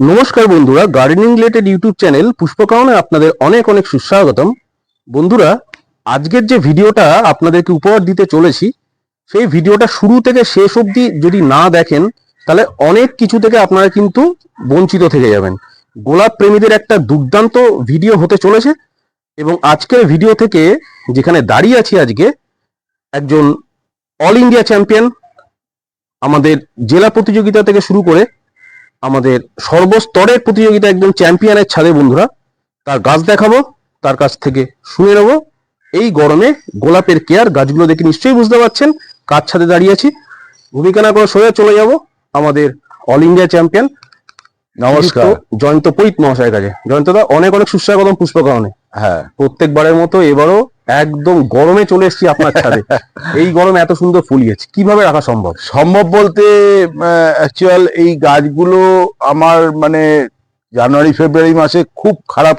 নমস্কার বন্ধুরা gardening related YouTube channel পুষ্পকাওনে আপনাদের অনেক অনেক সুস্বাগতম। বন্ধুরা, আজকের যে ভিডিওটা আপনাদেরকে উপহার দিতে চলেছি, সেই ভিডিওটা শুরু থেকে শেষ অবধি যদি না দেখেন, তাহলে অনেক কিছু থেকে আপনারা কিন্তু বঞ্চিত থেকে যাবেন। গোলাপ প্রেমীদের একটা দুর্দান্ত ভিডিও হতে চলেছে এবং আজকের ভিডিও থেকে যেখানে দাঁড়িয়ে আছি আজকে, একজন অল ইন্ডিয়া চ্যাম্পিয়ন আমাদের জেলা প্রতিযোগিতা থেকে শুরু করে আমাদের সর্বস্তরের প্রতিযোগিতা একদম চ্যাম্পিয়নের ছাদে বন্ধুরা। তার গাছ দেখাবো তার কাছ থেকে শুনে নেব। এই গরমে গোলাপের কেয়ার গাছগুলো দেখে নিশ্চয়ই বুঝতে পারছেন কার ছাদে দাঁড়িয়ে আছি। ভূমিকা না করে সোজা চলে যাব আমাদের অল ইন্ডিয়া চ্যাম্পিয়ন নমস্কার। জয়ন্ত পৈত মহাশয়ের কাছে। জয়ন্তদা অনেক অনেক সুস্বাগতম পুষ্পকরণে হ্যাঁ। প্রত্যেকবারের মতো এবারও একদম গরমে চলে এসেছি আপনার ছাদে। এই গরমে এত সুন্দর ফুলিয়েছে কীভাবে রাখা সম্ভব? সম্ভব বলতে অ্যাকচুয়াল এই গাছগুলো আমার মানে জানুয়ারি ফেব্রুয়ারি মাসে খুব খারাপ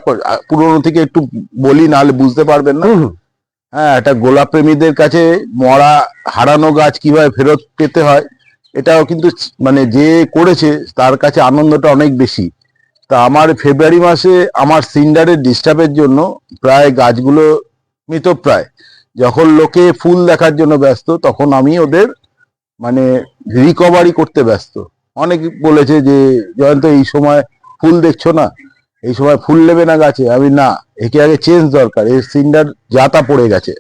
পুরোনো থেকে একটু বলি নাহলে বুঝতে পারবেন না। হ্যাঁ একটা গোলাপ প্রেমীদের কাছে মরা হারানো গাছ কীভাবে ফেরত পেতে হয় এটাও কিন্তু মানে যে করেছে তার কাছে আনন্দটা অনেক বেশি। তা আমার ফেব্রুয়ারি মাসে আমার সিন্ডারের ডিস্টার্বের জন্য প্রায় গাছগুলো মৃতপ্রায় যখন লোকে ফুল দেখার জন্য ব্যস্ত, তখন আমি ওদের মানে রিকভারি করতে ব্যস্ত। অনেক বলেছে যে, জয়ন্ত, এই সময় ফুল দেখছ না? এই সময় ফুল নেবে না গাছে? আমি, না, একে আগে চেঞ্জ দরকার। এর সিন্ডার জাতা পড়ে গেছে।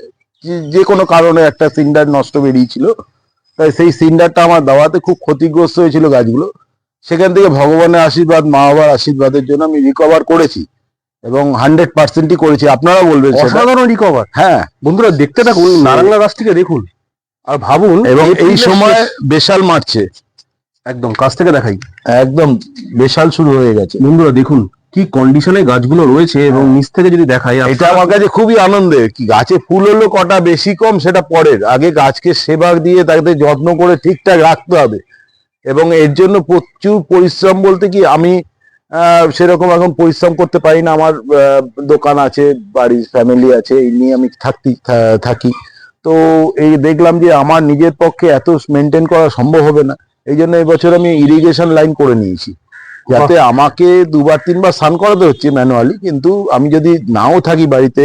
যে- যে কোনো কারণে একটা সিন্ডার নষ্ট বেরিয়েছিল, তাই সেই সিন্ডারটা আমার দাওয়াতে খুব ক্ষতিগ্রস্ত হয়েছিল গাছগুলো। সেখান থেকে ভগবানের আশীর্বাদ, মা বাবার আশীর্বাদের জন্য আমি রিকভার করেছি। এবং হান্ড্রেড পার্সেন্টই করেছি। আপনারা বলবেন অসাধারণ রিকভার হ্যাঁ। বন্ধুরা দেখতে থাকুন সে- নারাঙ্গা গাছটিকে দেখুন। আর ভাবুন এবং এই সময় বেশাল মারছে। একদম কাছ থেকে দেখাই। একদম বেশাল শুরু হয়ে গেছে। বন্ধুরা দেখুন কি কন্ডিশনে গাছগুলো রয়েছে এবং নিচ থেকে যদি দেখাই এটা আমার কাছে খুবই আনন্দের। কি গাছে ফুল হলো কটা বেশি কম সেটা পরের। আগে গাছকে সেবা দিয়ে তাকে যত্ন করে ঠিকঠাক রাখতে হবে। এবং এর জন্য প্রচুর পরিশ্রম বলতে কি আমি সেরকম এখন পরিশ্রম করতে পারি না। আমার দোকান আছে বাড়ির ফ্যামিলি আছে এই নিয়ে আমি থাকতে থাকি। তো এই দেখলাম যে আমার নিজের পক্ষে এত মেনটেন করা সম্ভব হবে না। এই জন্য এবছর আমি ইরিগেশন লাইন করে নিয়েছি। যাতে আমাকে দুবার তিনবার স্নান করাতে হচ্ছে ম্যানুয়ালি কিন্তু আমি যদি নাও থাকি বাড়িতে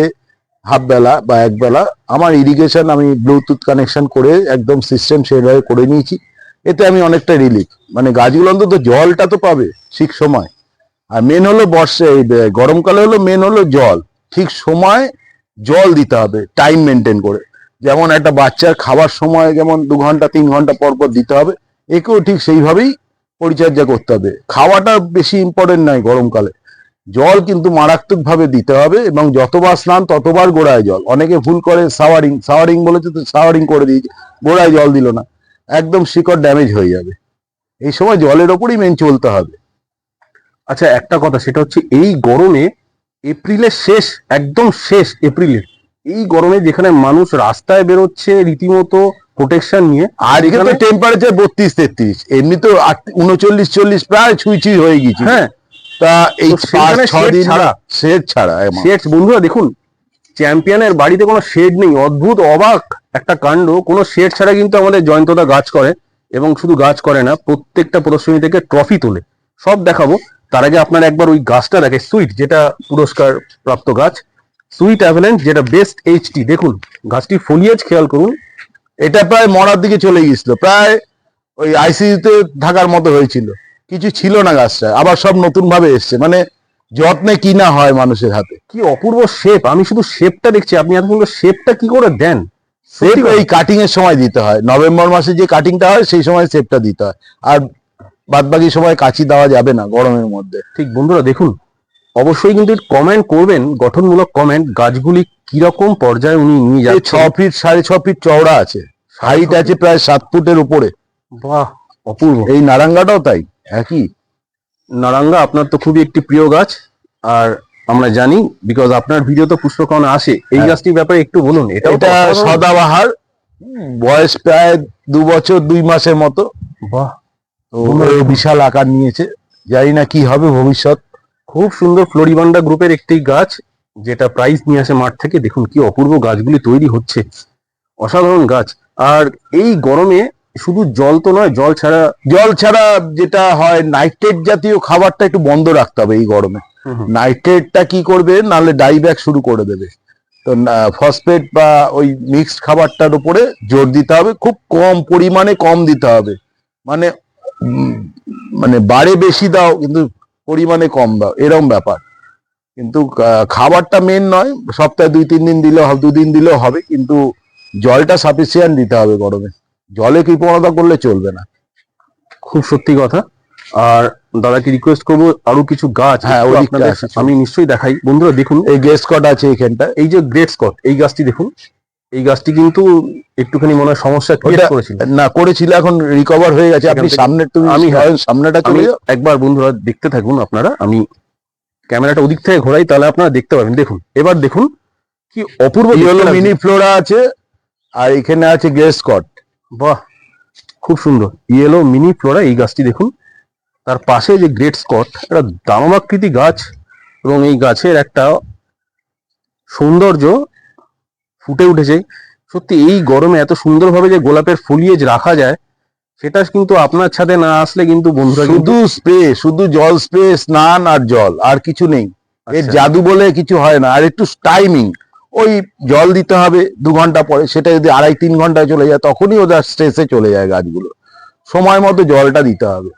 হাফ বেলা বা এক বেলা আমার ইরিগেশন আমি ব্লুটুথ কানেকশন করে একদম সিস্টেম সেভাবে করে নিয়েছি। এতে আমি অনেকটা রিলিফ মানে গাছগুলো অন্তত জলটা তো পাবে ঠিক সময়। আর মেন হলো বর্ষা গরমকালে হলো মেন হলো জল। ঠিক সময় জল দিতে হবে টাইম মেনটেন করে। যেমন একটা বাচ্চার খাবার সময় যেমন দু ঘণ্টা, তিন ঘণ্টা পর পর দিতে হবে, একেও ঠিক সেইভাবেই পরিচর্যা করতে হবে। খাওয়াটা বেশি ইম্পর্টেন্ট নয় গরমকালে। জল কিন্তু মারাত্মক ভাবে দিতে হবে এবং যতবার স্নান ততবার গোড়ায় জল। অনেকে ভুল করে সাওয়ারিং সাওয়ারিং বলেছে তো সাওয়ারিং করে দিয়েছে, গোড়ায় জল দিল না। একদম শিকড় ড্যামেজ হয়ে যাবে। এই সময় জলের ওপরই মেন চলতে হবে। আচ্ছা একটা কথা সেটা হচ্ছে এই গরমে এপ্রিলের শেষ একদম শেষ এপ্রিলের এই গরমে যেখানে মানুষ রাস্তায় বেরোচ্ছে রীতিমতো প্রোটেকশন নিয়ে আর এখানে টেম্পারেচার বত্রিশ তেত্রিশ এমনি তো উনচল্লিশ চল্লিশ প্রায় ছুঁই ছুঁই হয়ে গেছি হ্যাঁ। তা এই ছাড়া। শেড ছাড়া শেড বন্ধুরা দেখুন চ্যাম্পিয়নের বাড়িতে কোনো শেড নেই অদ্ভুত অবাক একটা কাণ্ড কোনো শেড ছাড়া কিন্তু আমাদের জয়ন্তদা গাছ করে এবং শুধু গাছ করে না প্রত্যেকটা প্রদর্শনী থেকে ট্রফি তোলে। সব দেখাবো। তার আগে আপনার একবার ওই গাছটা দেখে সুইট যেটা পুরস্কার প্রাপ্ত গাছ সুইট অ্যাভেলেন্ট যেটা বেস্ট এইচটি দেখুন গাছটি ফলিয়েজ খেয়াল করুন এটা প্রায় মরার দিকে চলে গেছিল প্রায় ওই আইসিইউতে থাকার মতো হয়েছিল কিছু ছিল না গাছটা আবার সব নতুন ভাবে এসছে মানে যত্নে কিনা হয় মানুষের হাতে। কি অপূর্ব শেপ আমি শুধু শেপটা দেখছি আপনি এত সুন্দর শেপটা কি করে দেন? সেপ এই কাটিং এর সময় দিতে হয় নভেম্বর মাসে যে কাটিংটা হয় সেই সময় সেপটা দিতে হয় আর বাদ বাকি সময় কাঁচি দেওয়া যাবে না গরমের মধ্যে। ঠিক বন্ধুরা দেখুন অবশ্যই কিন্তু কমেন্ট করবেন গঠনমূলক কমেন্ট গাছগুলি কীরকম পর্যায়ে উনি নিয়ে এই ছ ফিট সাড়ে ছ ফিট চওড়া আছে। হাইট আছে প্রায় সাত ফুটের উপরে। বাহ অপূর্ব। এই নারাঙ্গাটাও তাই একই। নারাঙ্গা আপনার তো খুবই একটি প্রিয় গাছ আর আমরা জানি বিকজ আপনার ভিডিও তো পুষ্পকণা আসে এই হ্যাঁ। গাছটির ব্যাপারে একটু বলুন এটা এটা সদাবাহার বয়স প্রায় দু বছর দুই মাসের মতো। বাহ তো বিশাল আকার নিয়েছে। জানি না কি হবে ভবিষ্যৎ। খুব সুন্দর ফ্লোরিবান্ডা গ্রুপের একটি গাছ যেটা প্রাইস নিয়ে আসে মাঠ থেকে। দেখুন কি অপূর্ব গাছগুলি তৈরি হচ্ছে। অসাধারণ গাছ। আর এই গরমে শুধু জল তো নয় জল ছাড়া জল ছাড়া যেটা হয় নাইট্রেট জাতীয় খাবারটা একটু বন্ধ রাখতে হবে এই গরমে। নাইট্রেটটা কি করবে? নাহলে ডাইব্যাক শুরু করে দেবে। তো ফসফেট বা ওই মিক্সড খাবারটার উপরে জোর দিতে হবে। খুব কম পরিমাণে কম দিতে হবে। মানে মানে বাড়ে বেশি দাও কিন্তু পরিমাণে কম দাও এরকম ব্যাপার। কিন্তু খাবারটা মেন নয় সপ্তাহে দুই তিন দিন দিলেও হবে দুদিন দিলেও হবে কিন্তু জলটা সাফিসিয়েন্ট দিতে হবে গরমে। জলে কৃপণতা করলে চলবে না। খুব সত্যি কথা। আর দাদাকে রিকোয়েস্ট করব আরও কিছু গাছ হ্যাঁ। আমি নিশ্চয়ই দেখাই। বন্ধুরা দেখুন এই গ্রেট স্কট আছে এখানটা এই যে গ্রেট স্কট এই গাছটি দেখুন। এই গাছটি কিন্তু একটুখানি মনে হয় সমস্যা ক্রিয়েট করেছিল। না করেছিল এখন রিকভার হয়ে গেছে। আপনি সামনে তুমি আমি- আমি সামনেটা চলে একবার বন্ধুরা দেখতে থাকুন আপনারা। আমি ক্যামেরাটা ওদিক থেকে ঘোরাই তাহলে আপনারা দেখতে পাবেন। দেখুন এবার দেখুন কি অপূর্ব। মিনি ফ্লোরা আছে আর এখানে আছে গেস কট বাহ খুব সুন্দর। ইয়েলো মিনি ফ্লোরা এই গাছটি দেখুন। তার পাশে যে গ্রেট স্কট একটা দানবাকৃতি গাছ এবং এই গাছের একটা সৌন্দর্য ফুটে উঠেছে। সত্যি এই গরমে এত সুন্দরভাবে যে গোলাপের ফলিয়েজ রাখা যায় সেটা কিন্তু আপনার ছাদে না আসলে কিন্তু বন্ধুরা শুধু স্প্রে শুধু জল স্প্রে স্নান আর জল আর কিছু নেই। এর আচ্ছা, জাদু বলে কিছু হয় না। আর একটু টাইমিং ওই জল দিতে হবে দু ঘণ্টা পরে সেটা যদি আড়াই তিন ঘন্টায় চলে যায় তখনই ওদের স্ট্রেসে চলে যায় গাছগুলো। সময় মতো জলটা দিতে হবে।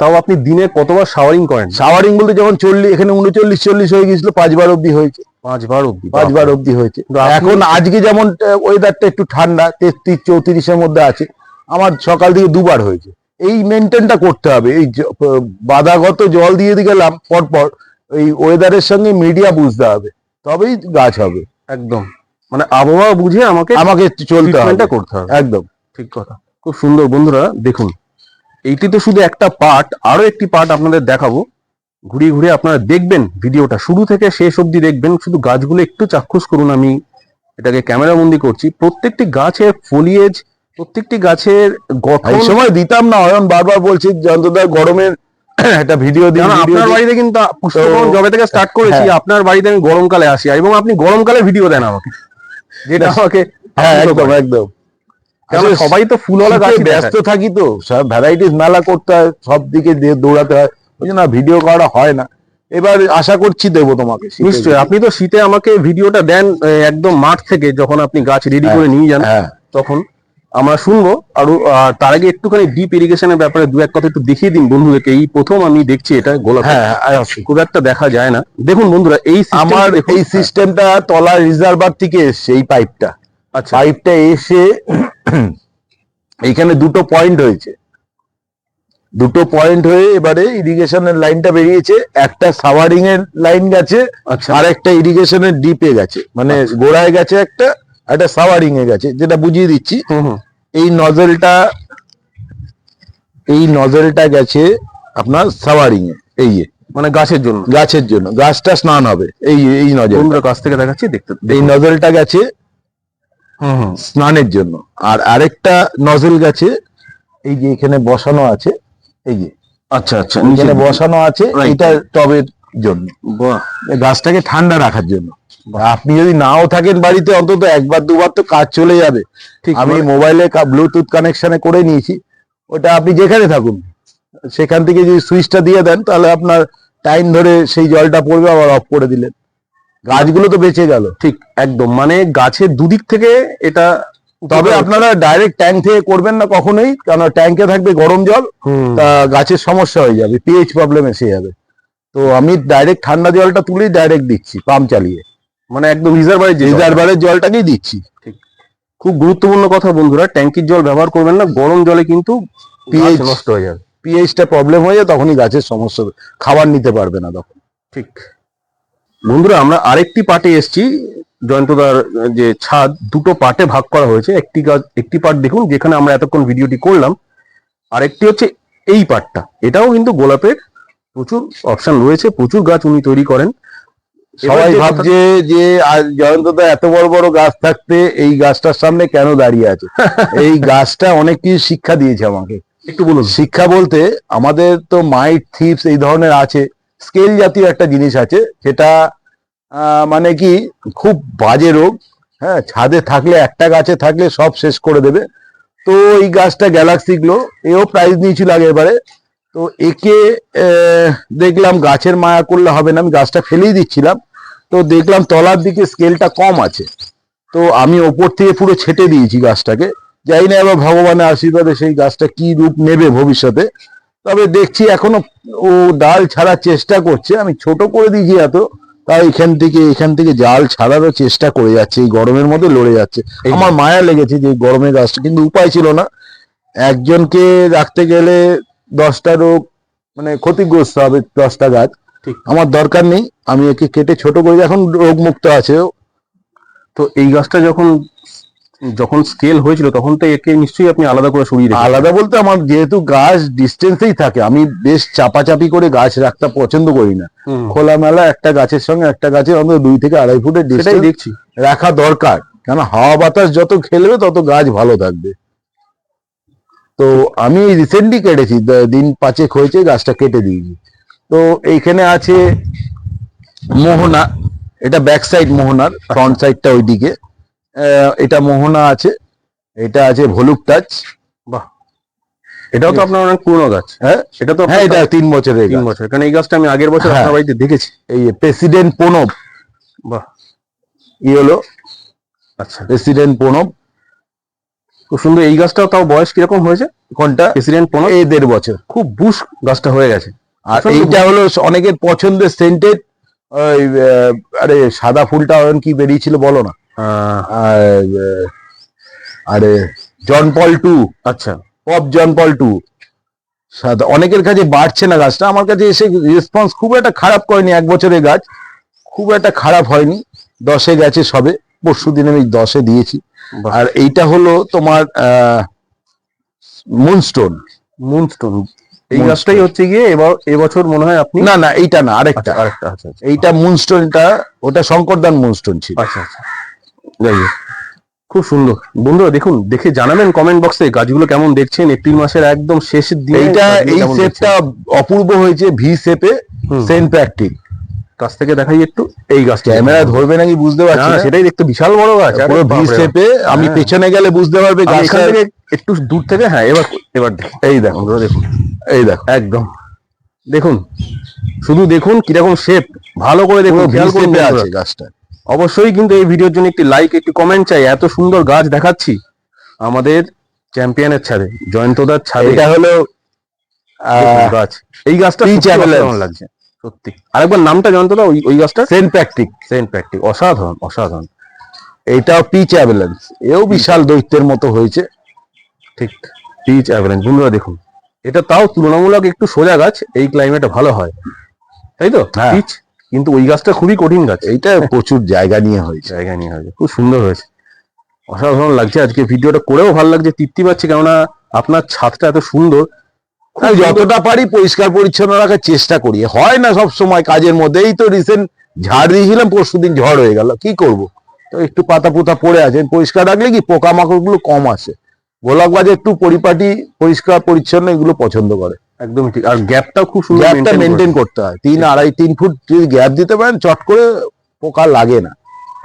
তাও আপনি দিনে কতবার শাওয়ারিং করেন? শাওয়ারিং বলতে যখন চল্লিশ এখানে উনচল্লিশ চল্লিশ হয়ে গেছিল পাঁচবার অবধি হয়েছে। পাঁচবার অব্দি পাঁচবার হয়েছে। এখন আজকে যেমন ওয়েদারটা একটু ঠান্ডা তেত্রিশ চৌত্রিশের মধ্যে আছে আমার সকাল থেকে দুবার হয়েছে। এই মেনটেনটা করতে হবে। এই বাধাগত জল দিয়ে দিয়ে গেলাম পরপর এই ওয়েদারের সঙ্গে মিডিয়া বুঝতে হবে। তবেই গাছ হবে। একদম। মানে আবহাওয়া বুঝে আমাকে আমাকে চলতে হবে। করতে হবে। একদম। ঠিক কথা। খুব সুন্দর। বন্ধুরা দেখুন এইটি তো শুধু একটা পার্ট আরও একটি পার্ট আপনাদের দেখাবো। ঘুরিয়ে ঘুরিয়ে আপনারা দেখবেন ভিডিওটা। শুরু থেকে শেষ অবধি দেখবেন শুধু গাছগুলো একটু চাক্ষুষ করুন আমি। এটাকে ক্যামেরা বন্দি করছি। প্রত্যেকটি গাছের ফলিয়েজ প্রত্যেকটি গাছের গঠন এই সময় দিতাম না অয়ন বারবার বলছি যন্ত্রদার গরমের একটা ভিডিও দিন আপনার বাড়িতে কিন্তু পুষ্পকরণ জবে থেকে স্টার্ট করেছি হ্যাঁ। আপনার বাড়িতে আমি গরমকালে আসি এবং আপনি গরমকালে ভিডিও দেন আমাকে। যেটা আমাকে হ্যাঁ একদম একদম। কারণ সবাই তো ফুলওয়ালা গাছ ব্যস্ত থাকি তো সব ভ্যারাইটিস মেলা করতে হয় সব দিকে দৌড়াতে হয়। ওই জন্য ভিডিও করা হয় না। এবার আশা করছি দেবো তোমাকে নিশ্চয়ই। আপনি তো শীতে আমাকে ভিডিওটা দেন একদম মাঠ থেকে যখন আপনি গাছ রেডি হ্যাঁ, করে নিয়ে যান হ্যাঁ। তখন আমরা শুনব। আর তার আগে একটুখানি ডিপ ইরিগেশনের ব্যাপারে দু এক কথা একটু দেখিয়ে দিন বন্ধুদেরকে। এই প্রথম আমি দেখছি এটা গোলাপ। হ্যাঁ হ্যাঁ, খুব একটা দেখা যায় না। দেখুন বন্ধুরা এই আমার এই সিস্টেমটা তলা রিজার্ভার থেকে এসছে এই পাইপটা আচ্ছা। পাইপটা এসে এইখানে দুটো পয়েন্ট হয়েছে দুটো পয়েন্ট হয়ে এবারে ইরিগেশনের লাইনটা বেরিয়েছে। একটা সাওয়ারিং এর লাইন গেছে আচ্ছা। আর একটা ইরিগেশনের ডিপে গেছে। মানে গোড়ায় গেছে একটা একটা সাওয়ারিং এ গেছে যেটা বুঝিয়ে দিচ্ছি। এই নজেলটা এই নজেলটা গেছে আপনার সাওয়ারিং এ এই মানে গাছের জন্য? গাছের জন্য। গাছটা স্নান হবে এই এই নজেল কাছ থেকে দেখাচ্ছি দেখতে এই নজেলটা গেছে স্নানের জন্য। আর আরেকটা নজেল গেছে এই যে এখানে বসানো আছে এই যে। আচ্ছা আচ্ছা এখানে বসানো আছে. এটা টবের জন্য। গাছটাকে ঠান্ডা রাখার জন্য। আপনি যদি নাও থাকেন বাড়িতে অন্তত একবার দুবার তো কাজ চলে যাবে। আমি মোবাইলে ব্লুটুথ কানেকশনে করে নিয়েছি। ওটা আপনি যেখানে থাকুন সেখান থেকে যদি সুইচটা দিয়ে দেন তাহলে আপনার টাইম ধরে সেই জলটা পড়বে আবার অফ করে দিলেন। গাছগুলো তো বেঁচে গেল। ঠিক একদম। মানে গাছের দুদিক থেকে এটা তবে আপনারা ডাইরেক্ট ট্যাঙ্ক থেকে করবেন না কখনোই কারণ ট্যাঙ্কে থাকবে গরম জল তা গাছের সমস্যা হয়ে যাবে পিএইচ প্রবলেম এসে যাবে। তো আমি ডাইরেক্ট ঠান্ডা জলটা তুলেই ডাইরেক্ট দিচ্ছি পাম্প চালিয়ে। মানে একদম রিজার্ভারে যে রিজার্ভারের জলটাকেই দিচ্ছি। খুব গুরুত্বপূর্ণ কথা বন্ধুরা ট্যাঙ্কির জল ব্যবহার করবেন না গরম জলে কিন্তু পিএইচ নষ্ট হয়ে যাবে। পিএইচটা প্রবলেম হয়ে যায় তখনই গাছের সমস্যা হবে। খাবার নিতে পারবে না তখন। ঠিক। বন্ধুরা আমরা আরেকটি পার্টে এসেছি জয়ন্তদার যে ছাদ দুটো পার্টে ভাগ করা হয়েছে। একটি গাছ একটি পার্ট দেখুন যেখানে আমরা এতক্ষণ ভিডিওটি করলাম। আরেকটি হচ্ছে এই পার্টটা। এটাও কিন্তু গোলাপের প্রচুর অপশন রয়েছে প্রচুর গাছ উনি তৈরি করেন। সবাই ভাবছে যে জয়ন্তদা এত বড় বড় গাছ থাকতে এই গাছটার সামনে কেন দাঁড়িয়ে আছে? এই গাছটা অনেক কিছু শিক্ষা দিয়েছে আমাকে। একটু বলুন। শিক্ষা বলতে আমাদের তো মাইট থিপস এই ধরনের আছে। স্কেল জাতীয় একটা জিনিস আছে আহ, মানে কি, খুব বাজে রোগ হ্যাঁ ছাদে থাকলে, একটা গাছে থাকলে সব শেষ করে দেবে। তো এই গাছটা গ্যালাক্সি গ্লো এও প্রাইজ নিয়েছিল আগে এবারে তো একে দেখলাম গাছের মায়া করলে হবে না, আমি গাছটা ফেলেই দিচ্ছিলাম। তো দেখলাম তলার দিকে স্কেলটা কম আছে। তো আমি ওপর থেকে পুরো ছেটে দিয়েছি গাছটাকে। জানি না এবার ভগবানের আশীর্বাদে সেই গাছটা কি রূপ নেবে ভবিষ্যতে। তবে দেখছি এখনও ও ডাল ছাড়ার চেষ্টা করছে, আমি ছোট করে দিয়েছি এত। তাই এখান থেকে এখান থেকে জাল ছাড়ারও চেষ্টা করে যাচ্ছে এই গরমের মধ্যে লড়ে যাচ্ছে আমার মায়া লেগেছে যে গরমের গাছটা কিন্তু উপায় ছিল না একজনকে রাখতে গেলে দশটা রোগ মানে ক্ষতিগ্রস্ত হবে দশটা গাছ ঠিক। আমার দরকার নেই আমি একে কেটে ছোট করে এখন রোগ মুক্ত আছে। তো এই গাছটা যখন যখন স্কেল হয়েছিল তখন তো একে নিশ্চয়ই আপনি আলাদা করে সরিয়ে। আলাদা বলতে আমার যেহেতু গাছ ডিস্টেন্সেই থাকে আমি বেশ চাপাচাপি করে গাছ রাখতে পছন্দ করি না। খোলামেলা একটা গাছের সঙ্গে একটা গাছের অন্তত দুই থেকে আড়াই ফুটের ডিস্টেন্স দেখছি। রাখা দরকার কেন হাওয়া বাতাস যত খেলবে তত গাছ ভালো থাকবে। তো আমি রিসেন্টলি কেটেছি দিন পাঁচেক হয়েছে গাছটা কেটে দিয়েছি তো এইখানে আছে মোহনা এটা ব্যাক সাইড মোহনার ফ্রন্ট সাইডটা ওইদিকে। এটা মোহনা আছে এটা আছে ভলুক টাচ বাহ। এটাও তো আপনার অনেক পুরনো গাছ। হ্যাঁ এটা তো হ্যাঁ এটা তিন বছরের তিন বছর কারণ এই গাছটা আমি আগের বছর হ্যাঁ। আপনার বাড়িতে দেখেছি। এই প্রেসিডেন্ট প্রণব। বাহ। ই হলো আচ্ছা। প্রেসিডেন্ট প্রণব। খুব সুন্দর। এই গাছটাও তাও বয়স কীরকম হয়েছে? কোনটা? প্রেসিডেন্ট পনেরো এই দেড় বছর। খুব বুশ গাছটা হয়ে গেছে। আর এইটা হলো অনেকের পছন্দের সেন্টেড। ওই আরে সাদা ফুলটা কি বেরিয়েছিল বলো না। আর, আরে জন পল টু আচ্ছা। পপ জন পল টু অনেকের কাছে বাড়ছে না গাছটা। আমার কাছে এসে রেসপন্স খুব একটা খারাপ করেনি এক বছরের গাছ। খুব একটা খারাপ হয়নি। দশে গেছে সবে। পরশু দিন আমি দশে দিয়েছি। আর এইটা হলো তোমার মুনস্টোন মুনস্টোন এই গাছটাই হচ্ছে গিয়ে এবার এবছর মনে হয় আপনি না না এইটা না আরেকটা। আচ্ছা আরেকটা আচ্ছা আচ্ছা। এইটা মুনস্টোনটা ওটা শঙ্করদান মুনস্টোন ছিল। আচ্ছা আচ্ছা। যাই হোক। খুব সুন্দর। বন্ধুরা দেখুন দেখে জানাবেন কমেন্ট বক্সে গাছগুলো কেমন দেখছেন। এপ্রিল মাসের একদম শেষের দিকে এইটা এই সেটটা অপূর্ব হয়েছে ভি শেপে। সেন্ট প্র্যাকটিক দেখছেন? কাছ থেকে দেখাই একটু এই গাছটা। ক্যামেরা ধরবে নাকি বুঝতে পারছি না। সেটাই দেখতে বিশাল বড় গাছ পুরো ভি। শেপে আমি হ্যাঁ। পেছনে গেলে বুঝতে পারবে গাছটা থেকে একটু দূর থেকে হ্যাঁ এবার এবার এই দেখো। বন্ধুরা দেখুন। এই দেখো। একদম। দেখুন শুধু দেখুন কীরকম শেপ ভালো করে দেখুন খেয়াল করুন আছে গাছটা। অবশ্যই কিন্তু এই ভিডিওর জন্য একটি লাইক একটি কমেন্ট চাই। এত সুন্দর গাছ দেখাচ্ছি আমাদের চ্যাম্পিয়নের ছাদে জয়ন্তদার ছাদে। এটা হলো গাছ। এই গাছটা Avalanche। লাগছে সত্যি। আরেকবার নামটা জয়ন্তদা ওই ওই গাছটা? সেন্ট প্র্যাকটিক সেন্ট প্র্যাকটিক অসাধারণ অসাধারণ। এইটাও পিচ অ্যাভেলেন্স এও বিশাল দৈত্যের মতো হয়েছে। ঠিক পিচ অ্যাভারেঞ্জ বন্ধুরা দেখুন এটা তাও তুলনামূলক একটু সোজা গাছ এই ক্লাইমেটে ভালো হয়। তাই তো? হ্যাঁ। পিচ কিন্তু ওই গাছটা খুবই কঠিন গাছ। এইটা প্রচুর জায়গা নিয়ে হয়েছে। জায়গা নিয়ে হয়েছে। খুব সুন্দর হয়েছে। অসাধারণ লাগছে আজকে ভিডিওটা করেও ভালো লাগছে তৃপ্তি পাচ্ছে কেননা আপনার ছাদটা এত সুন্দর। আমি যতটা পারি পরিষ্কার পরিচ্ছন্ন রাখার চেষ্টা করি। হয় না সব সময় কাজের মধ্যে এই তো রিসেন্ট ঝাড় দিয়েছিলাম পরশু দিন ঝড় হয়ে গেল। কি করব? তো একটু পাতা পুতা পড়ে আছে। পরিষ্কার রাখলে কি পোকামাকড়গুলো কম আসে? গোলাপ গাছ একটু পরিপাটি পরিষ্কার পরিচ্ছন্ন এগুলো পছন্দ করে। একদমই ঠিক। আর গ্যাপটাও খুব সুন্দর গ্যাপটা মেনটেন করতে হয়। তিন আড়াই তিন ফুট যদি গ্যাপ দিতে পারেন চট করে পোকা লাগে না।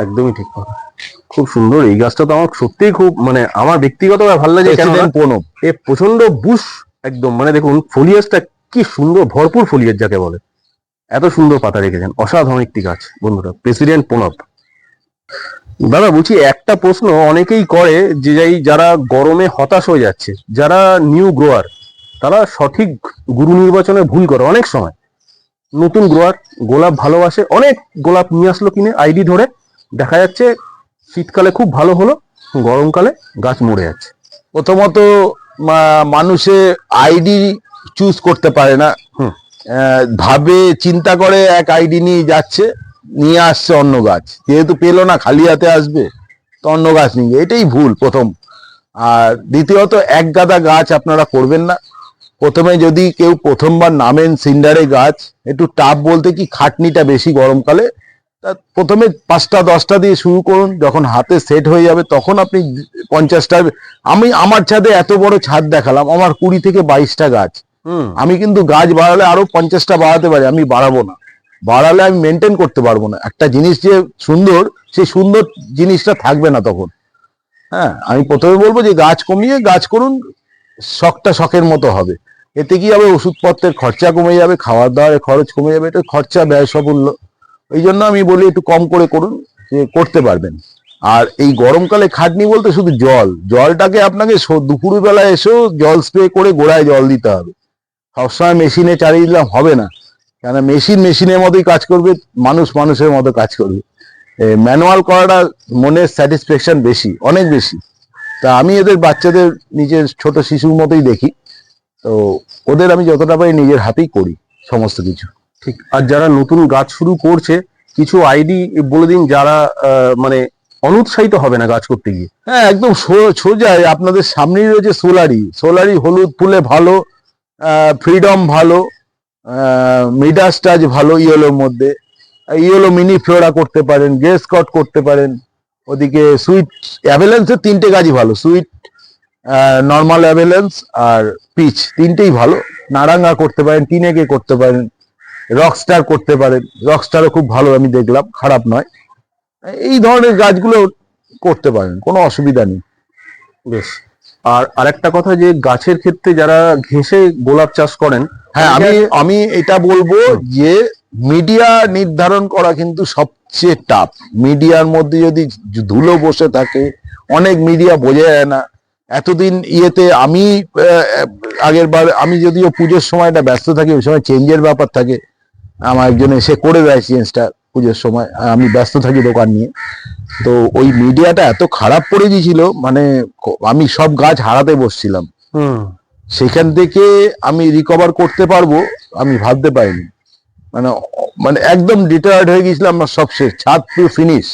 একদমই ঠিক। কথা খুব সুন্দর। এই গাছটা তো আমার সত্যিই খুব মানে আমার ব্যক্তিগতভাবে ভালো লাগে কেন প্রণব। এ প্রচণ্ড বুশ একদম মানে দেখুন ফলিয়াসটা কি সুন্দর ভরপুর ফলিয়াস যাকে বলে। এত সুন্দর পাতা রেখেছেন অসাধারণ একটি গাছ বন্ধুরা। প্রেসিডেন্ট প্রণব। দাদা বলছি একটা প্রশ্ন অনেকেই করে যে যাই যারা গরমে হতাশ হয়ে যাচ্ছে যারা নিউ গ্রোয়ার তারা সঠিক গুরু নির্বাচনে ভুল করে অনেক সময়। নতুন গ্রোয়ার গোলাপ ভালোবাসে অনেক গোলাপ নিয়ে আসলো কিনে আইডি ধরে। দেখা যাচ্ছে শীতকালে খুব ভালো হলো গরমকালে গাছ মরে যাচ্ছে। প্রথমত মানুষে আইডি চুজ করতে পারে না। ভাবে চিন্তা করে এক আইডি নিয়ে যাচ্ছে নিয়ে আসছে অন্য গাছ। যেহেতু পেল না খালি হাতে আসবে তো অন্য গাছ নিয়ে এটাই ভুল প্রথম। আর দ্বিতীয়ত এক গাদা গাছ আপনারা করবেন না। প্রথমে যদি কেউ প্রথমবার নামেন সিন্ডারে গাছ একটু টাপ বলতে কি খাটনিটা বেশি গরমকালে তা প্রথমে পাঁচটা দশটা দিয়ে শুরু করুন যখন হাতে সেট হয়ে যাবে তখন আপনি পঞ্চাশটা আমি আমার ছাদে এত বড় ছাদ দেখালাম আমার কুড়ি থেকে বাইশটা গাছ। হুম। আমি কিন্তু গাছ বাড়ালে আরও পঞ্চাশটা বাড়াতে পারি আমি বাড়াবো না। বাড়ালে আমি মেনটেন করতে পারব না। একটা জিনিস যে সুন্দর সেই সুন্দর জিনিসটা থাকবে না তখন। হ্যাঁ আমি প্রথমে বলব যে গাছ কমিয়ে গাছ করুন শখটা শখের মতো হবে। এতে কি হবে? ওষুধপত্রের খরচা কমে যাবে খাওয়ার দাওয়ারের খরচ কমে যাবে এটা খরচা ব্যয় সাফল্য ওই জন্য আমি বলি একটু কম করে করুন, যে করতে পারবেন। আর এই গরমকালে খাটনি বলতে শুধু জল, জলটাকে আপনাকে দুপুরবেলা এসেও জল স্প্রে করে গোড়ায় জল দিতে হবে। সবসময় মেশিনে চালিয়ে দিলাম, হবে না। কেন মেশিন মেশিনের মতোই কাজ করবে, মানুষ মানুষের মতো কাজ করবে। ম্যানুয়াল করাটা মনের স্যাটিসফ্যাকশন বেশি, অনেক বেশি। তা আমি এদের বাচ্চাদের, নিজের ছোট শিশুর মতোই দেখি। তো ওদের আমি যতটা পারি নিজের হাতেই করি সমস্ত কিছু। ঠিক আর যারা নতুন গাছ শুরু করছে কিছু আইডি বলে দিন যারা মানে অনুৎসাহিত হবে না গাছ করতে গিয়ে। হ্যাঁ একদম সো- সোজাই আপনাদের সামনেই রয়েছে সোলারি। সোলারি হলুদ ফুলে ভালো ফ্রিডম ভালো মিডাস টাচ ভালো ইয়েলোর মধ্যে। ইয়েলো মিনি ফ্লোরা করতে পারেন গ্রে কট করতে পারেন। ওদিকে সুইট অ্যাভেলেন্সের তিনটে গাছই ভালো সুইট নর্মাল অ্যাভেলেন্স আর পিচ তিনটেই ভালো। নারাঙ্গা করতে পারেন টিনেকে করতে পারেন রকস্টার করতে পারেন। রকস্টারও খুব ভালো আমি দেখলাম খারাপ নয়। এই ধরনের গাছগুলো করতে পারেন কোনো অসুবিধা নেই। বেশ। আর আরেকটা কথা যে গাছের ক্ষেত্রে যারা ঘেঁষে গোলাপ চাষ করেন হ্যাঁ আমি আমি এটা বলব যে মিডিয়া নির্ধারণ করা কিন্তু সবচেয়ে টাফ মিডিয়ার মধ্যে যদি ধুলো বসে থাকে অনেক মিডিয়া বোঝা যায় না। এতদিন ইয়েতে আমি আগের বার আমি যদিও পুজোর সময়টা ব্যস্ত থাকি ওই সময় চেঞ্জের ব্যাপার থাকে। আমার একজন এসে করে দেয় চেঞ্জটা পুজোর সময় আমি ব্যস্ত থাকি দোকান নিয়ে। তো ওই মিডিয়াটা এত খারাপ করে দিয়েছিল মানে আমি সব গাছ হারাতে বসছিলাম। হুম। সেখান থেকে আমি রিকভার করতে পারব আমি ভাবতে পারিনি। মানে মানে একদম ডিটায়ার্ড হয়ে গেছিলাম আমার সব শেষ ছাদ পুরো ফিনিশ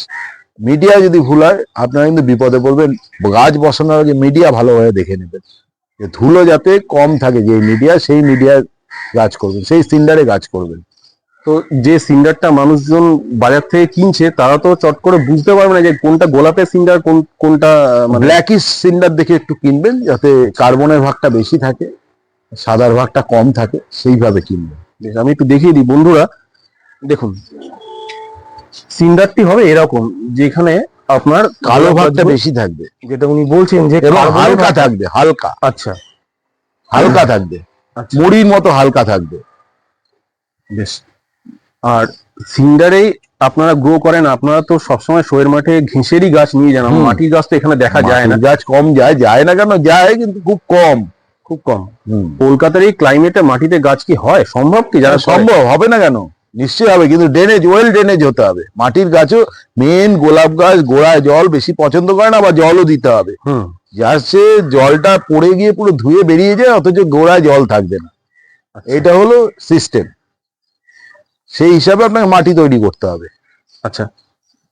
মিডিয়া যদি ভুল হয় আপনারা কিন্তু বিপদে পড়বেন। গাছ বসানোর আগে মিডিয়া ভালোভাবে দেখে নেবেন। যে ধুলো যাতে কম থাকে যে মিডিয়া সেই মিডিয়ার গাছ করবেন সেই সিন্ডারে গাছ করবেন। তো যে সিন্ডারটা মানুষজন বাজার থেকে কিনছে তারা তো চট করে বুঝতে পারবে না যে কোনটা গোলাপের সিন্ডার কোন কোনটা আহ, মানে ব্ল্যাকিশ সিন্ডার দেখে একটু কিনবেন যাতে কার্বনের ভাগটা বেশি থাকে সাদার ভাগটা কম থাকে সেইভাবে কিনবেন। আমি একটু দেখিয়ে দিই বন্ধুরা দেখুন সিন্ডারটি হবে এরকম যেখানে আপনার কালো ভাগটা বেশি থাকবে। যেটা উনি বলছেন যে হালকা থাকবে হালকা। আচ্ছা। হালকা থাকবে। আচ্ছা। মুড়ির মতো হালকা থাকবে। বেশ। আর সিন্ডারেই আপনারা গ্রো করেন আপনারা তো সবসময় শোয়ের মাঠে ঘেঁষেরই গাছ নিয়ে যান। মাটির গাছ তো এখানে দেখা যায় না। গাছ কম যায় যায় না কেন? যায় কিন্তু খুব কম। খুব কম। হুম। কলকাতার এই ক্লাইমেটে মাটিতে গাছ কি হয়? সম্ভব কি? যারা সম্ভব সম্ভব হবে না কেন? নিশ্চয়ই হবে কিন্তু ড্রেনেজ ওয়েল ড্রেনেজ হতে হবে। মাটির গাছও মেন গোলাপ গাছ গোড়ায় জল বেশি পছন্দ করে না বা জলও দিতে হবে। যাচ্ছে জলটা পড়ে গিয়ে পুরো ধুয়ে বেরিয়ে যায় অথচ গোড়ায় জল থাকবে না। আচ্ছা। এটা হলো সিস্টেম সেই হিসাবে আপনাকে মাটি তৈরি করতে হবে। আচ্ছা।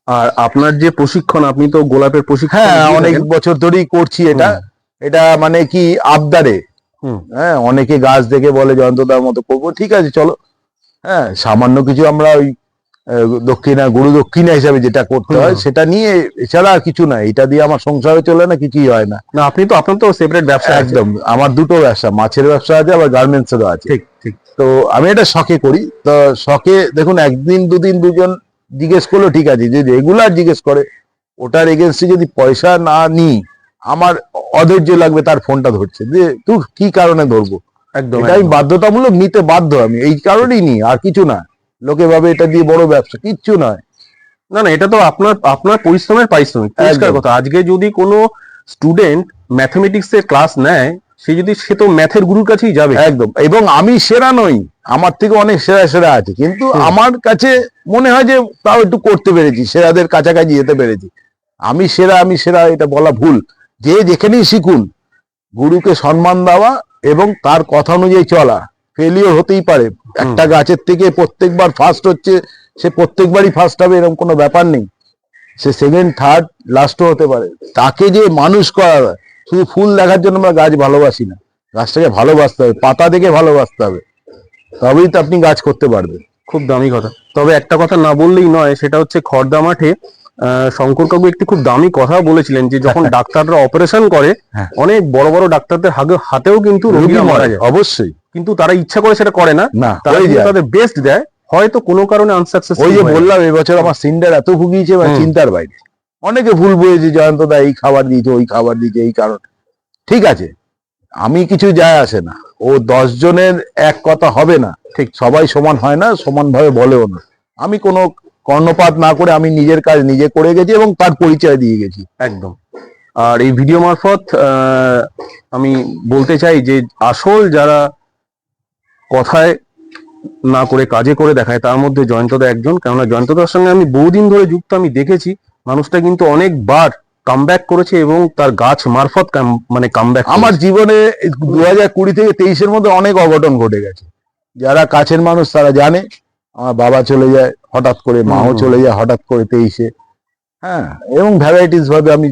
আর আপনার যে প্রশিক্ষণ আপনি তো গোলাপের প্রশিক্ষণ হ্যাঁ অনেক বছর ধরেই করছি এটা। এটা মানে কি আবদারে। হুম। হ্যাঁ অনেকে গাছ দেখে বলে জয়ন্তদার মতো করব। ঠিক আছে চলো। হ্যাঁ সামান্য কিছু আমরা ওই দক্ষিণা গুরু দক্ষিণা হিসাবে যেটা করতে হয় সেটা নিয়ে এছাড়া আর কিছু না এটা দিয়ে আমার সংসারে চলে না কিছুই হয় না। না আপনি তো আপনার তো সেপারেট ব্যবসা একদম আমার দুটো ব্যবসা মাছের ব্যবসা আছে আবার গার্মেন্টস এরও আছে। ঠিক ঠিক। তো আমি এটা শখে করি। তো শখে দেখুন একদিন দুদিন দুজন জিজ্ঞেস করল ঠিক আছে যে রেগুলার জিজ্ঞেস করে ওটার এগেনস্টে যদি পয়সা না নিই আমার অধৈর্য লাগবে তার ফোনটা ধরছে। যে তুই কি কারণে ধরবো? একদম এটা আমি বাধ্যতামূলক নিতে বাধ্য আমি এই কারণেই নিই আর কিছু না। লোকে ভাবে এটা দিয়ে বড় ব্যবসা কিচ্ছু নয়। না না এটা তো আপনার আপনার পরিশ্রমের পারিশ্রমিক পরিষ্কার কথা। আজকে যদি কোনো স্টুডেন্ট ম্যাথমেটিক্স এর ক্লাস নেয় সে যদি সে তো ম্যাথের গুরুর কাছেই যাবে। একদম এবং আমি সেরা নই আমার থেকে অনেক সেরা সেরা আছে কিন্তু আমার কাছে মনে হয় যে তাও একটু করতে পেরেছি সেরাদের কাছাকাছি যেতে পেরেছি। আমি সেরা আমি সেরা এটা বলা ভুল। যে যেখানেই শিখুন গুরুকে সম্মান দেওয়া এবং তার কথা অনুযায়ী চলা। ফেলিওর হতেই পারে। একটা গাছের থেকে প্রত্যেকবার ফার্স্ট হচ্ছে সে প্রত্যেকবারই ফার্স্ট হবে এরকম কোনো ব্যাপার নেই। সে সেকেন্ড থার্ড লাস্টও হতে পারে। তাকে যে মানুষ করা শুধু ফুল দেখার জন্য আমরা গাছ ভালোবাসি না। গাছটাকে ভালোবাসতে হবে পাতা দেখে ভালোবাসতে হবে। তবেই তো আপনি গাছ করতে পারবেন। খুব দামি কথা। তবে একটা কথা না বললেই নয় সেটা হচ্ছে খড়দা মাঠে শঙ্কর কাকু একটি খুব দামি কথা বলেছিলেন যে যখন ডাক্তাররা অপারেশন করে হ্যাঁ। অনেক বড় বড় ডাক্তারদের হাতেও কিন্তু রোগী মারা যায়। অবশ্যই। কিন্তু তারা ইচ্ছা করে সেটা করে না। তারা তাদের বেস্ট দেয়। হয়তো কোনো কারণে আনসাকসেসফুল ওই যে বললাম এবছর আমার সিন্ডার এত ভুগিয়েছে মানে চিন্তার বাইরে। অনেকে ভুল বুঝেছে জয়ন্ত দা এই খাবার দিয়েছে ওই খাবার দিয়েছে এই কারণ। ঠিক আছে আমি কিছু যায় আসে না। ও দশ জনের এক কথা হবে না। ঠিক সবাই সমান হয় না সমানভাবে বলেও না। আমি কোনো কর্ণপাত না করে আমি নিজের কাজ নিজে করে গেছি এবং তার পরিচয় দিয়ে গেছি। একদম। আর এই ভিডিও মারফত আমি বলতে চাই যে আসল যারা কথায় না করে কাজে করে দেখায় তার মধ্যে জয়ন্তদা একজন। কেননা জয়ন্তদার সঙ্গে আমি বহুদিন ধরে যুক্ত আমি দেখেছি মানুষটা কিন্তু অনেকবার কামব্যাক করেছে এবং তার গাছ মারফত মানে কামব্যাক আমার জীবনে দু হাজার কুড়ি থেকে তেইশের মধ্যে অনেক অঘটন ঘটে গেছে। যারা কাছের মানুষ তারা জানে আমার বাবা চলে যায় হঠাৎ করে মাও। চলে যায় হঠাৎ করে তেইশে। হ্যাঁ এবং ভ্যারাইটিস ভাবে আমি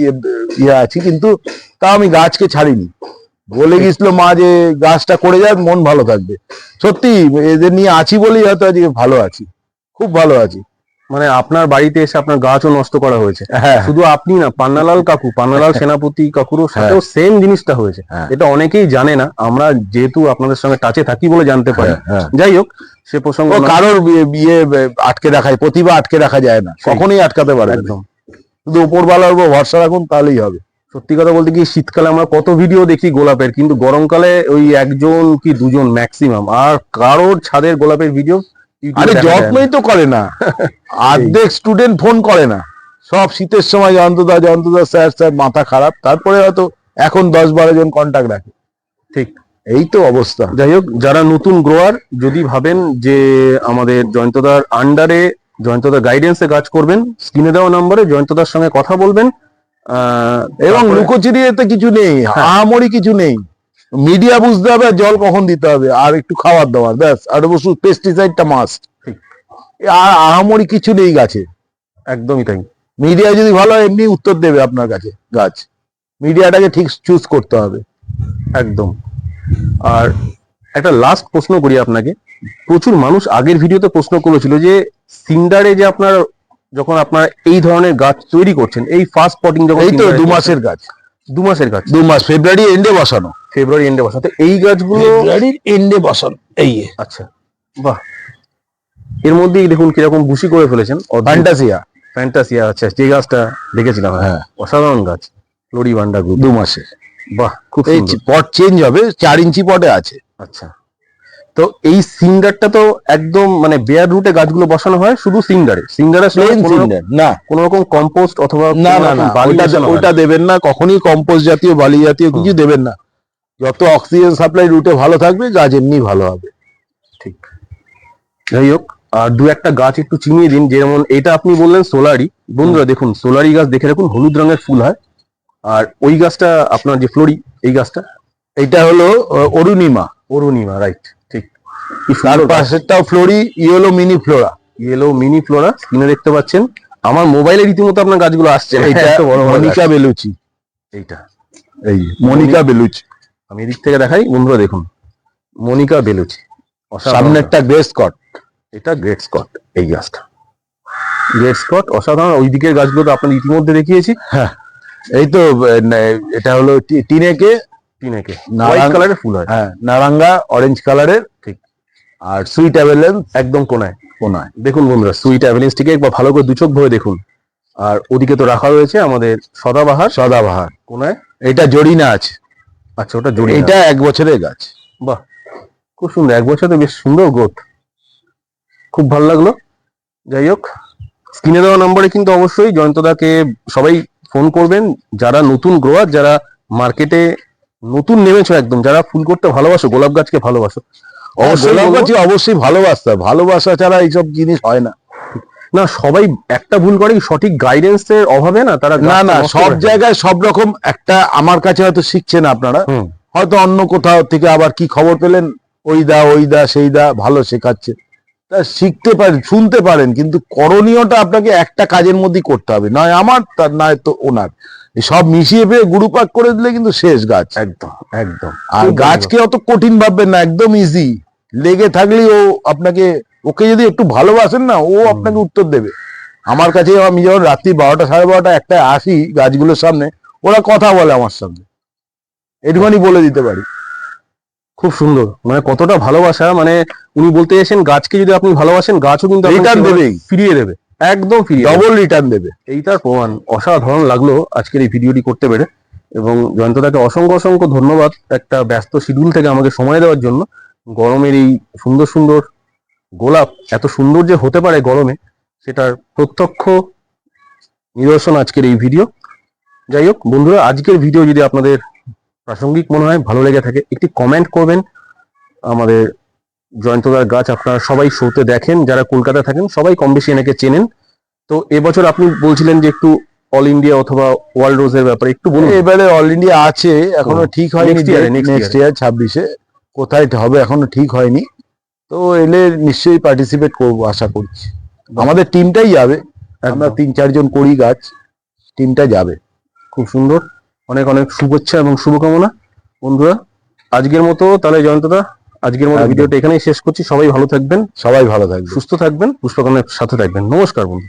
ইয়ে ইয়ে আছি কিন্তু তা আমি গাছকে ছাড়িনি। বলে গেছিল মা যে গাছটা করে যাক মন ভালো থাকবে। সত্যি এদের নিয়ে আছি বলেই হয়তো আজকে ভালো আছি। খুব ভালো আছি। মানে আপনার বাড়িতে এসে আপনার গাছও নষ্ট করা হয়েছে। হ্যাঁ। শুধু আপনি না পান্নালাল কাকু পান্নালাল সেনাপতি কাকুরও সাথেও সেম জিনিসটা হয়েছে। হ্যাঁ। এটা অনেকেই জানে না আমরা যেহেতু আপনাদের সঙ্গে টাচে থাকি বলে জানতে পারি। হ্যাঁ, হ্যাঁ। যাই হোক সে প্রসঙ্গ কারোর বিয়ে- আটকে রাখা প্রতিভা আটকে রাখা যায় না। কখনোই আটকাতে পারে একদম। শুধু উপরওয়ালার উপর ভরসা রাখুন তাহলেই হবে। সত্যি কথা বলতে কি শীতকালে আমরা কত ভিডিও দেখি গোলাপের কিন্তু গরমকালে ওই একজন কি দুজন ম্যাক্সিমাম আর কারোর ছাদের গোলাপের ভিডিও আরে যত্নই তো করে না। অর্ধেক স্টুডেন্ট ফোন করে না। সব শীতের সময় জয়ন্তদা জয়ন্তদা স্যার স্যার মাথা খারাপ। তারপরে হয়তো এখন দশ বারো জন কন্ট্যাক্ট রাখে। ঠিক। এই তো অবস্থা। যাই হোক যারা নতুন গ্রোয়ার যদি ভাবেন যে আমাদের জয়ন্তদার আন্ডারে জয়ন্তদার গাইডেন্সে কাজ করবেন স্ক্রিনে দেওয়া নম্বরে জয়ন্তদার সঙ্গে কথা বলবেন। আহ, এবং লুকোচুরি এতে কিছু নেই আহামরি কিছু নেই। মিডিয়া বুঝতে হবে জল কখন দিতে হবে আর একটু খাবার দাবার ব্যাস। আর ওষুধ পেস্টিসাইডটা মাস্ট। আর আহামরি কিছু নেই গাছে। একদমই তাই। মিডিয়া যদি ভালো হয় এমনি উত্তর দেবে আপনার কাছে গাছ। মিডিয়াটাকে ঠিক চুজ করতে হবে। একদম। আর একটা লাস্ট প্রশ্ন করি আপনাকে। প্রচুর মানুষ আগের ভিডিওতে প্রশ্ন করেছিল যে সিন্ডারে যে আপনার যখন আপনার এই ধরনের গাছ তৈরি করছেন এই ফার্স্ট পটিং যখন এই তো দু মাসের গাছ। দু মাসের গাছ দু মাস ফেব্রুয়ারি এন্ডে বসানো। ফেব্রুয়ারি এন্ডে বসাতে এই গাছগুলো ফেব্রুয়ারির এন্ডে বসানো এই আচ্ছা বাহ। এর মধ্যেই দেখুন কীরকম বুশি করে ফেলেছেন। ফ্যান্টাসিয়া ফ্যান্টাসিয়া আচ্ছা যে গাছটা দেখেছিলাম হ্যাঁ অসাধারণ গাছ। ফ্লোরিবান্ডা গ্রুপ দু মাসে বাহ খুব এই পট চেঞ্জ হবে চার ইঞ্চি পটে আছে। আচ্ছা। তো এই সিন্ডারটা তো একদম মানে বেয়ার রুটে গাছগুলো বসানো হয় শুধু সিন্ডারে সিন্ডারে প্লেন সিলিন্ডার না। কোন রকম কম্পোস্ট অথবা না না না ওটা দেবেন না কখনই কম্পোস্ট জাতীয় বালি জাতীয় কিছু দেবেন না। যত অক্সিজেন সাপ্লাই রুটে ভালো থাকবে গাছ এমনি ভালো হবে। ঠিক। যাই হোক আর দু একটা গাছ একটু চিনিয়ে দিন যেমন এটা আপনি বললেন সোলারি। বন্ধুরা দেখুন সোলারি গাছ দেখে রাখুন হলুদ রঙের ফুল হয়। আর ওই গাছটা আপনার যে ফ্লোরি এই গাছটা এটা হলো অরুণিমা। অরুণিমা রাইট তার পাশেরটাও Florey yellow mini flora yellow mini flora স্ক্রিনে দেখতে পাচ্ছেন। আমার মোবাইলে রীতিমতো আপনার গাছগুলো আসছে। এটা। Monica Bellucci. এইটা। এই মনিকা বেলুচি। আমি এদিক থেকে দেখাই বন্ধুরা দেখুন। Monica Bellucci. অসাধারণ। সামনেরটা গ্রেস কট এটা গ্রেট স্কট এই গাছটা। গ্রেট স্কট অসাধারণ। ওই দিকের গাছগুলো তো আপনার ইতিমধ্যে দেখিয়েছি। হ্যাঁ। এই তো এটা হলো টিনেকে নারায়ণ- হোয়াইট কালারের ফুল হয়। হ্যাঁ নারাঙ্গা অরেঞ্জ কালারের ঠিক। আর সুইট অ্যাভেলেন্স একদম কোনায়। কোনায়। দেখুন বন্ধুরা সুইট অ্যাভেলেন্সটিকে একবার ভালো করে দুচোখ ভরে দেখুন। আর ওদিকে তো রাখা রয়েছে আমাদের সদাবাহার। সদাবাহার। কোনায়। এটা জরিনা আছে। আচ্ছা ওটা জড়ি এটা এক বছরের গাছ। বাহ খুব সুন্দর। এক বছরে বেশ সুন্দর গ্রোথ খুব ভালো লাগল। যাই হোক স্ক্রিনে দেওয়া নম্বরে কিন্তু অবশ্যই জয়ন্তদাকে সবাই ফোন করবেন। যারা নতুন গ্রোয়ার যারা মার্কেটে নতুন নেমেছো একদম যারা ফুল করতে ভালোবাসো গোলাপ গাছকে ভালোবাসো অবশ্যই গোলাপ বলবো- গাছে অবশ্যই ভালোবাসতে ভালোবাসা ছাড়া এইসব জিনিস হয় না। না সবাই একটা ভুল করে সঠিক গাইডেন্স এর অভাবে না তারা না না সব জায়গায় সব রকম একটা আমার কাছে হয়তো শিখছেন আপনারা। হয়তো অন্য কোথাও থেকে আবার কি খবর পেলেন? ওই দা ওই দা সেই দা ভালো শেখাচ্ছে। শিখতে পারেন শুনতে পারেন কিন্তু করণীয়টা আপনাকে একটা কাজের মধ্যেই করতে হবে। নয় আমার তার নয় তো ওনার। সব মিশিয়ে পেয়ে গুরুপাক করে দিলে কিন্তু শেষ গাছ। একদম একদম। আর গাছকে অত কঠিন ভাববেন না একদম ইজি লেগে থাকলেই ও আপনাকে ওকে যদি একটু ভালোবাসেন না ও আপনাকে উত্তর দেবে। আমার কাছে আমি যখন রাত্রি বারোটা সাড়ে বারোটা একটা আসি গাছগুলোর সামনে ওরা কথা বলে আমার সঙ্গে। একটুখানি বলে দিতে পারি। খুব সুন্দর। মানে কতটা ভালোবাসা মানে উনি বলতে এসেছেন গাছকে যদি আপনি ভালোবাসেন গাছও কিন্তু সেভাবে দেবেই। ফিরিয়ে দেবে। একদম ফ্রি ডবল রিটার্ন দেবে। এই তার প্রমাণ অসাধারণ লাগল আজকের এই ভিডিওটি করতে পেরে। এবং জয়ন্তদাকে অসংখ্য অসংখ্য ধন্যবাদ একটা ব্যস্ত শিডিউল থেকে আমাকে সময় দেওয়ার জন্য। গরমের এই সুন্দর সুন্দর গোলাপ এত সুন্দর যে হতে পারে গরমে সেটার প্রত্যক্ষ নিদর্শন আজকের এই ভিডিও যাই হোক বন্ধুরা আজকের ভিডিও যদি আপনাদের প্রাসঙ্গিক মনে হয় ভালো লেগে থাকে। একটি কমেন্ট করবেন আমাদের জয়ন্তদার গাছ আপনারা সবাই শোতে দেখেন যারা কলকাতায় থাকেন সবাই কম বেশি এনাকে চেনেন। তো এবছর আপনি বলছিলেন যে একটু অল ইন্ডিয়া অথবা ওয়ার্ল্ড রোজের ব্যাপারে একটু বলুন। এবারে অল ইন্ডিয়া আছে এখনও ঠিক হয়নি নেক্সট ইয়ার ছাব্বিশে। কোথায় হবে এখনও ঠিক হয়নি। তো এলে নিশ্চয়ই পার্টিসিপেট করব আশা করছি। আমাদের টিমটাই যাবে। আমরা তিন চারজন করি গাছ টিমটা যাবে। খুব সুন্দর। অনেক অনেক শুভেচ্ছা এবং শুভকামনা। বন্ধুরা আজকের মতো তাহলে জয়ন্তদা আজকের মতো। ভিডিওটা এখানেই শেষ করছি। সবাই ভালো থাকবেন সবাই ভালো থাকবেন। সুস্থ থাকবেন পুষ্পকামের সাথে থাকবেন। নমস্কার বন্ধু